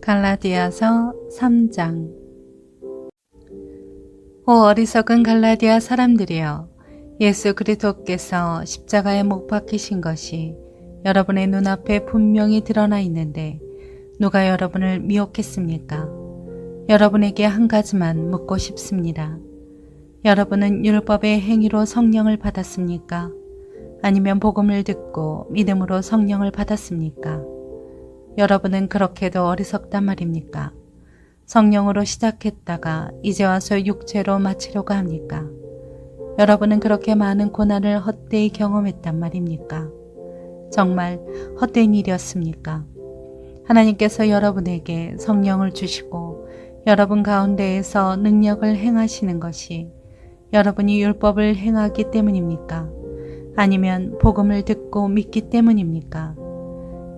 갈라디아서 3장 오 어리석은 갈라디아 사람들이여 예수 그리스도께서 십자가에 못 박히신 것이 여러분의 눈앞에 분명히 드러나 있는데 누가 여러분을 미혹했습니까? 여러분에게 한 가지만 묻고 싶습니다. 여러분은 율법의 행위로 성령을 받았습니까? 아니면 복음을 듣고 믿음으로 성령을 받았습니까? 여러분은 그렇게도 어리석단 말입니까? 성령으로 시작했다가 이제 와서 육체로 마치려고 합니까? 여러분은 그렇게 많은 고난을 헛되이 경험했단 말입니까? 정말 헛된 일이었습니까? 하나님께서 여러분에게 성령을 주시고 여러분 가운데에서 능력을 행하시는 것이 여러분이 율법을 행하기 때문입니까? 아니면 복음을 듣고 믿기 때문입니까?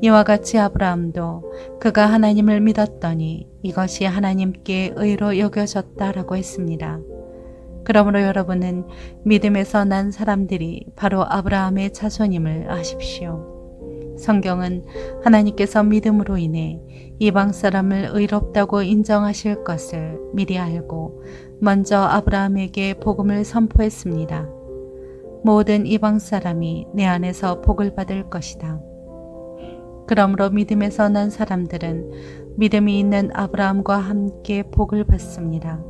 이와 같이 아브라함도 그가 하나님을 믿었더니 이것이 하나님께 의로 여겨졌다라고 했습니다. 그러므로 여러분은 믿음에서 난 사람들이 바로 아브라함의 자손임을 아십시오. 성경은 하나님께서 믿음으로 인해 이방 사람을 의롭다고 인정하실 것을 미리 알고 먼저 아브라함에게 복음을 선포했습니다. 모든 이방 사람이 내 안에서 복을 받을 것이다. 그러므로 믿음에서 난 사람들은 믿음이 있는 아브라함과 함께 복을 받습니다.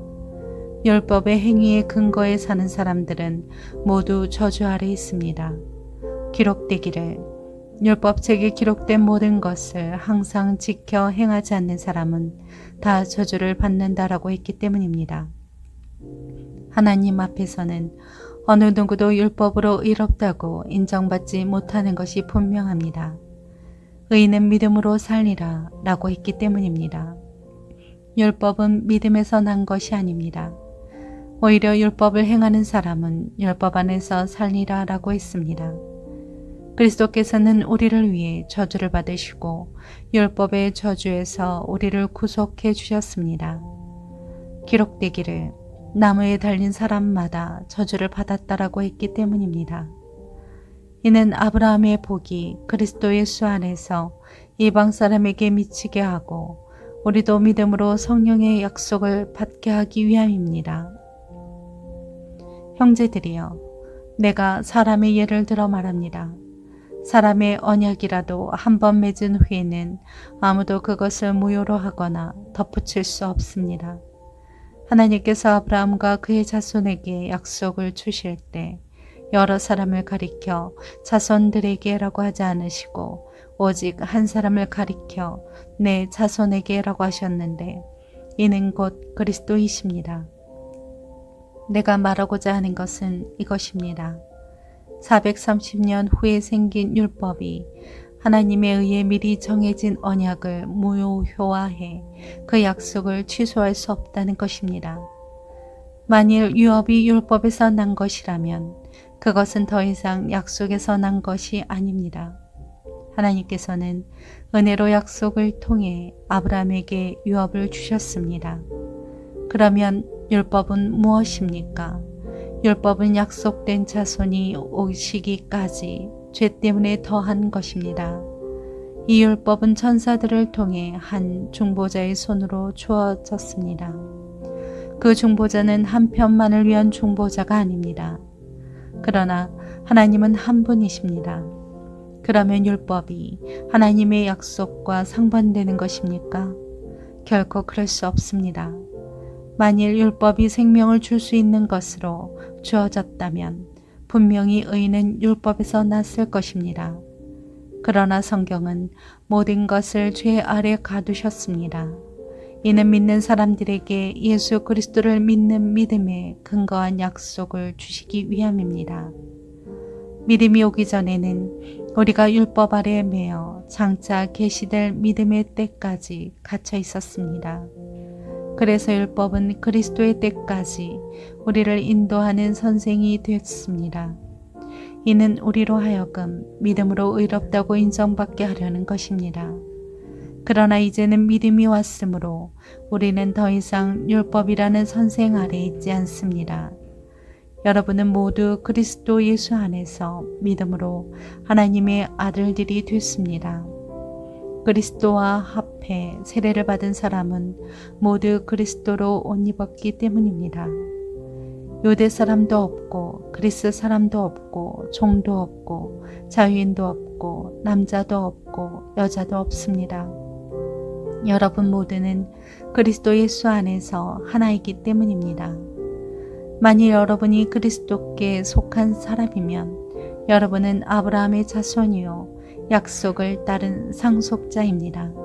율법의 행위의 근거에 사는 사람들은 모두 저주 아래 있습니다. 기록되기를 율법책에 기록된 모든 것을 항상 지켜 행하지 않는 사람은 다 저주를 받는다라고 했기 때문입니다. 하나님 앞에서는 어느 누구도 율법으로 의롭다고 인정받지 못하는 것이 분명합니다. 의인은 믿음으로 살리라 라고 했기 때문입니다. 율법은 믿음에서 난 것이 아닙니다. 오히려 율법을 행하는 사람은 율법 안에서 살리라 라고 했습니다. 그리스도께서는 우리를 위해 저주를 받으시고 율법의 저주에서 우리를 구속해 주셨습니다. 기록되기를 나무에 달린 사람마다 저주를 받았다라고 했기 때문입니다. 이는 아브라함의 복이 그리스도 예수 안에서 이방 사람에게 미치게 하고 우리도 믿음으로 성령의 약속을 받게 하기 위함입니다. 형제들이여, 내가 사람의 예를 들어 말합니다. 사람의 언약이라도 한 번 맺은 후에는 아무도 그것을 무효로 하거나 덧붙일 수 없습니다. 하나님께서 아브라함과 그의 자손에게 약속을 주실 때 여러 사람을 가리켜 자손들에게라고 하지 않으시고 오직 한 사람을 가리켜 내 자손에게라고 하셨는데 이는 곧 그리스도이십니다. 내가 말하고자 하는 것은 이것입니다. 430년 후에 생긴 율법이 하나님에 의해 미리 정해진 언약을 무효화해 그 약속을 취소할 수 없다는 것입니다. 만일 유업이 율법에서 난 것이라면 그것은 더 이상 약속에서 난 것이 아닙니다. 하나님께서는 은혜로 약속을 통해 아브라함에게 유업을 주셨습니다. 그러면 율법은 무엇입니까? 율법은 약속된 자손이 오시기까지 죄 때문에 더한 것입니다. 이 율법은 천사들을 통해 한 중보자의 손으로 주어졌습니다. 그 중보자는 한 편만을 위한 중보자가 아닙니다. 그러나 하나님은 한 분이십니다. 그러면 율법이 하나님의 약속과 상반되는 것입니까? 결코 그럴 수 없습니다. 만일 율법이 생명을 줄 수 있는 것으로 주어졌다면 분명히 의인은 율법에서 났을 것입니다. 그러나 성경은 모든 것을 죄 아래 가두셨습니다. 이는 믿는 사람들에게 예수 그리스도를 믿는 믿음에 근거한 약속을 주시기 위함입니다. 믿음이 오기 전에는 우리가 율법 아래에 매어 장차 계시될 믿음의 때까지 갇혀 있었습니다. 그래서 율법은 그리스도의 때까지 우리를 인도하는 선생이 되었습니다. 이는 우리로 하여금 믿음으로 의롭다고 인정받게 하려는 것입니다. 그러나 이제는 믿음이 왔으므로 우리는 더 이상 율법이라는 선생 아래 있지 않습니다. 여러분은 모두 그리스도 예수 안에서 믿음으로 하나님의 아들들이 됐습니다. 그리스도와 합해 세례를 받은 사람은 모두 그리스도로 옷 입었기 때문입니다. 유대 사람도 없고 그리스 사람도 없고 종도 없고 자유인도 없고 남자도 없고 여자도 없습니다. 여러분 모두는 그리스도 예수 안에서 하나이기 때문입니다. 만일 여러분이 그리스도께 속한 사람이면 여러분은 아브라함의 자손이요 약속을 따른 상속자입니다.